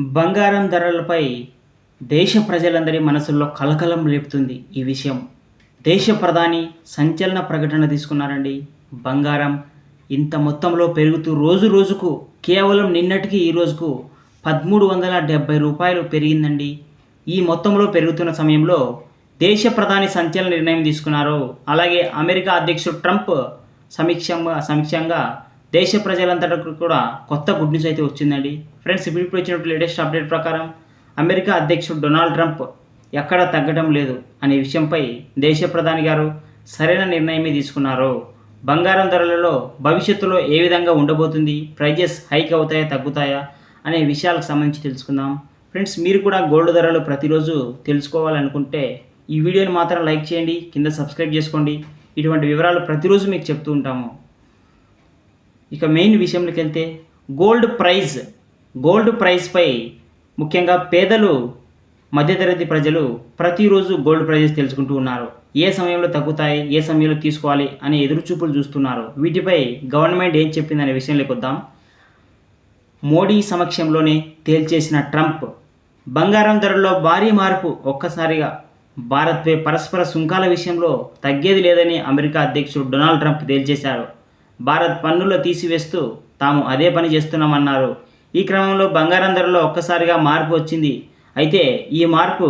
బంగారం ధరలపై దేశ ప్రజలందరి మనసుల్లో కలకలం రేపుతుంది ఈ విషయం. దేశ ప్రధాని సంచలన ప్రకటన తీసుకున్నారండి. బంగారం ఇంత మొత్తంలో పెరుగుతూ రోజు రోజుకు కేవలం నిన్నటికి ఈ రోజుకు పదమూడు వందల డెబ్బై రూపాయలు పెరిగిందండి. ఈ మొత్తంలో పెరుగుతున్న సమయంలో దేశ ప్రధాని సంచలన నిర్ణయం తీసుకున్నారు. అలాగే అమెరికా అధ్యక్షుడు ట్రంప్ సమీక్షంగా సమీక్షంగా దేశ ప్రజలంతటకు కూడా కొత్త గుడ్ న్యూస్ అయితే వచ్చిందండి. ఫ్రెండ్స్ ఇప్పుడు వచ్చినప్పుడు లేటెస్ట్ అప్డేట్ ప్రకారం అమెరికా అధ్యక్షుడు డొనాల్డ్ ట్రంప్ ఎక్కడ తగ్గడం లేదు అనే విషయంపై దేశ ప్రధాని గారు సరైన నిర్ణయమే తీసుకున్నారు. బంగారం ధరలలో భవిష్యత్తులో ఏ విధంగా ఉండబోతుంది ప్రైజెస్ హైక్ అవుతాయా తగ్గుతాయా అనే విషయాలకు సంబంధించి తెలుసుకుందాం. ఫ్రెండ్స్ మీరు కూడా గోల్డ్ ధరలు ప్రతిరోజు తెలుసుకోవాలనుకుంటే ఈ వీడియోని మాత్రం లైక్ చేయండి కింద సబ్స్క్రైబ్ చేసుకోండి. ఇటువంటి వివరాలు ప్రతిరోజు మీకు చెప్తూ ఉంటాము. ఇక మెయిన్ విషయంలోకి వెళ్తే గోల్డ్ ప్రైజ్ గోల్డ్ ప్రైస్పై ముఖ్యంగా పేదలు మధ్యతరగతి ప్రజలు ప్రతిరోజు గోల్డ్ ప్రైజెస్ తెలుసుకుంటూ ఉన్నారు. ఏ సమయంలో తగ్గుతాయి ఏ సమయంలో తీసుకోవాలి అనే ఎదురుచూపులు చూస్తున్నారు. వీటిపై గవర్నమెంట్ ఏం చెప్పిందనే విషయంలోకి వద్దాం. మోడీ సమక్షంలోనే తేల్చేసిన ట్రంప్ బంగారం ధరల్లో భారీ మార్పు ఒక్కసారిగా భారత్పై పరస్పర సుంకాల విషయంలో తగ్గేది లేదని అమెరికా అధ్యక్షుడు డొనాల్డ్ ట్రంప్ తేల్చేశారు. భారత్ పన్నులు తీసివేస్తూ తాము అదే పని చేస్తున్నామన్నారు. ఈ క్రమంలో బంగారం ధరలో ఒక్కసారిగా మార్పు వచ్చింది. అయితే ఈ మార్పు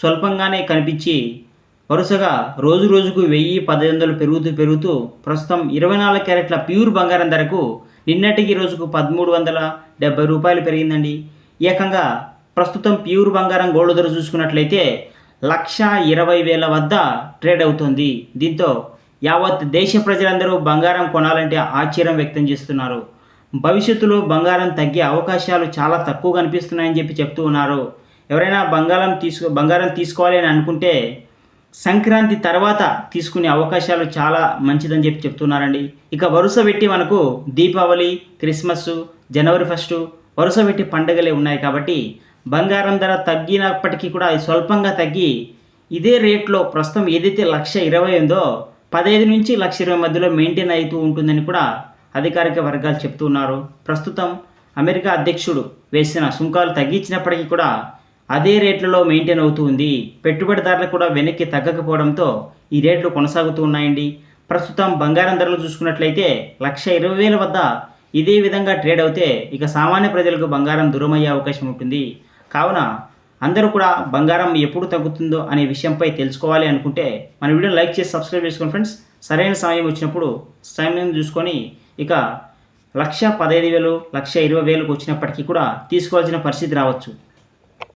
స్వల్పంగానే కనిపించి వరుసగా రోజు రోజుకు వెయ్యి పదిహేను వందలు పెరుగుతూ పెరుగుతూ ప్రస్తుతం ఇరవై నాలుగు క్యారెట్ల ప్యూర్ బంగారం ధరకు నిన్నటికి రోజుకు పదమూడు వందల డెబ్బై రూపాయలు పెరిగిందండి. ఏకంగా ప్రస్తుతం ప్యూర్ బంగారం గోల్డ్ ధర చూసుకున్నట్లయితే లక్ష ఇరవై వేల వద్ద ట్రేడ్ అవుతుంది. దీంతో యావత్ దేశ ప్రజలందరూ బంగారం కొనాలంటే ఆశ్చర్యం వ్యక్తం చేస్తున్నారు. భవిష్యత్తులో బంగారం తగ్గే అవకాశాలు చాలా తక్కువ కనిపిస్తున్నాయని చెప్పి చెప్తూ ఉన్నారు. ఎవరైనా బంగారం తీసుకో బంగారం తీసుకోవాలి అని అనుకుంటే సంక్రాంతి తర్వాత తీసుకునే అవకాశాలు చాలా మంచిదని చెప్పి చెప్తున్నారండి. ఇక వరుస పెట్టి మనకు దీపావళి క్రిస్మస్ జనవరి ఫస్ట్ వరుస పెట్టి పండుగలే ఉన్నాయి కాబట్టి బంగారం ధర తగ్గినప్పటికీ కూడా అది స్వల్పంగా తగ్గి ఇదే రేట్లో ప్రస్తుతం ఏదైతే లక్ష ఇరవై ఉందో పదహైదు నుంచి లక్ష ఇరవై మధ్యలో మెయింటైన్ అవుతూ ఉంటుందని కూడా అధికారిక వర్గాలు చెప్తున్నారు ప్రస్తుతం అమెరికా అధ్యక్షుడు వేసిన సుంకాలు తగ్గించినప్పటికీ కూడా అదే రేట్లలో మెయింటైన్ అవుతూ ఉంది. పెట్టుబడిదారులు కూడా వెనక్కి తగ్గకపోవడంతో ఈ రేట్లు కొనసాగుతూ ఉన్నాయండి. ప్రస్తుతం బంగారం ధరలు చూసుకున్నట్లయితే లక్ష ఇరవై వేల వద్ద ఇదే విధంగా ట్రేడ్ అవుతే ఇక సామాన్య ప్రజలకు బంగారం దూరమయ్యే అవకాశం ఉంటుంది. కావున అందరూ కూడా బంగారం ఎప్పుడు తగ్గుతుందో అనే విషయంపై తెలుసుకోవాలి అనుకుంటే మన వీడియోని లైక్ చేసి సబ్స్క్రైబ్ చేసుకోండి ఫ్రెండ్స్. సరైన సమయం వచ్చినప్పుడు సమయం చూసుకొని ఇక లక్ష పదహైదు వేలు లక్ష ఇరవై వేలకు వచ్చినప్పటికీ కూడా తీసుకోవాల్సిన పరిస్థితి రావచ్చు.